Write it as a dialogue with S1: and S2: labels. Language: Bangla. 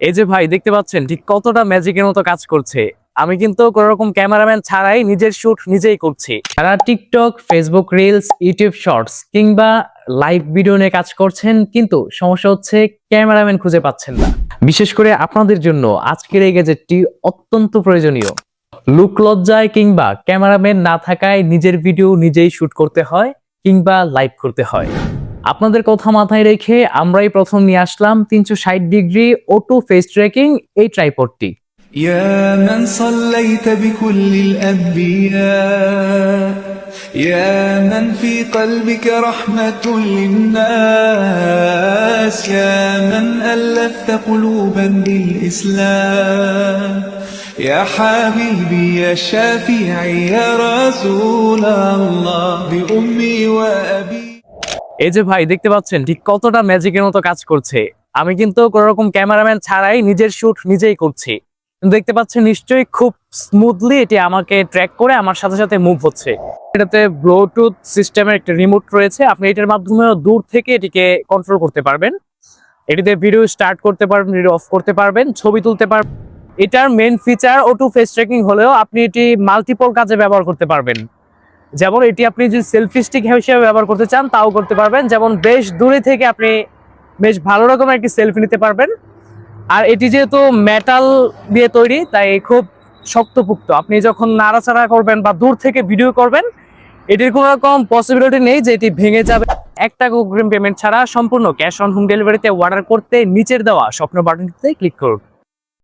S1: এই যে ভাই, দেখতে পাচ্ছেন ঠিক কতটা ম্যাজিকের মতো কাজ করছে। আমি কিন্তু কোনো রকম ক্যামেরাম্যান ছাড়াই নিজের শুট নিজেই করছি। যারা TikTok Facebook reels YouTube shorts কিংবা লাইভ ভিডিও নিয়ে কাজ করছেন, কিন্তু সমস্যা হচ্ছে ক্যামেরাম্যান খুঁজে পাচ্ছেন না। বিশেষ করে আপনাদের জন্য আজকের এই গ্যাজেটটি অত্যন্ত প্রয়োজনীয়। লুক লজ্জায় কিংবা ক্যামেরাম্যান না থাকায় নিজের ভিডিও নিজেই শুট করতে হয় কিংবা লাইভ করতে হয়। আপনাদের কথা মাথায় রেখে আমরাই প্রথম নিয়ে আসলাম তিনশো ষাট ডিগ্রি ওটু ফেস ট্র্যাকিং এই ট্রাইপডটি
S2: يا من صليت بكل الأنبياء يا من في قلبك رحمة للناس يا من ألفت قلوبا بالإسلام يا حبيبي يا شافعي يا رسول الله بأمي وأبي
S1: এই যে ভাই, দেখতে পাচ্ছেন ঠিক কতটা ম্যাজিকের মতো কাজ করছে। আমি কিন্তু কোনো রকম ক্যামেরাম্যান ছাড়াই নিজের শুট নিজেই করছি। দেখতে পাচ্ছেন নিশ্চয়ই খুব স্মুথলি এটি আমাকে ট্র্যাক করে আমার সাথে সাথে মুভ হচ্ছে। এটাতে ব্লুটুথ সিস্টেমের একটা রিমোট রয়েছে। আপনি এটার মাধ্যমে দূর থেকে এটিকে কন্ট্রোল করতে পারবেন। এটিতে ভিডিও স্টার্ট করতে পারবেন ভিডিও অফ করতে পারবেন, ছবি তুলতে পারবেন। এটার main feature auto face tracking হলেও আপনি এটি মাল্টিপল কাজে ব্যবহার করতে পারবেন। যেমন এটি আপনি যদি সেলফি স্টিক হিসেবে ব্যবহার করতে চান, তাও করতে পারবেন। যেমন বেশ দূরে থেকে আপনি বেশ ভালো রকমের একটি সেলফি নিতে পারবেন। আর এটি যেহেতু মেটাল দিয়ে তৈরি, তাই খুব শক্তপুক্ত। আপনি যখন নাড়াচাড়া করবেন বা দূর থেকে ভিডিও করবেন, এটির কোনো রকম পসিবিলিটি নেই যে এটি ভেঙে যাবে। একটা অগ্রিম পেমেন্ট ছাড়া সম্পূর্ণ ক্যাশ অন হোম ডেলিভারিতে অর্ডার করতে, নিচের দেওয়া স্বপ্ন বাটনটিতে ক্লিক করুন।